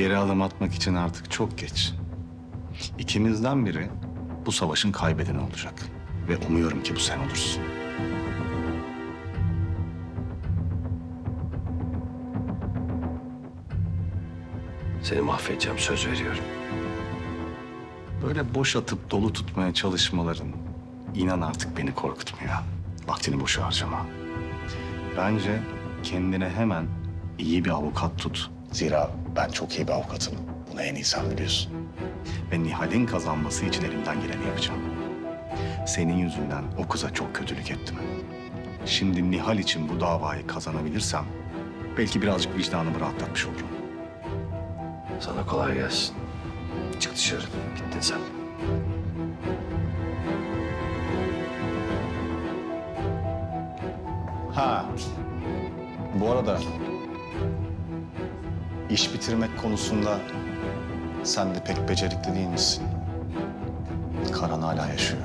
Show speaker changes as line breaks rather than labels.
Geri adım atmak için artık çok geç. İkimizden biri bu savaşın kaybedeni olacak. Ve umuyorum ki bu sen olursun.
Seni mahvedeceğim söz veriyorum.
Böyle boş atıp dolu tutmaya çalışmaların inan artık beni korkutmuyor. Vaktini boşa harcama. Bence kendine hemen iyi bir avukat tut. Zira ben çok iyi bir avukatım. Bunu en iyi sen biliyorsun. Ve Nihal'in kazanması için elimden geleni yapacağım. Senin yüzünden o kıza çok kötülük ettim. Şimdi Nihal için bu davayı kazanabilirsem belki birazcık vicdanımı rahatlatmış olurum.
Sana kolay gelsin. Çık dışarı. Bittin sen.
Ha. Bu arada iş bitirmek konusunda sen de pek becerikli değil misin? Karan hala yaşıyor.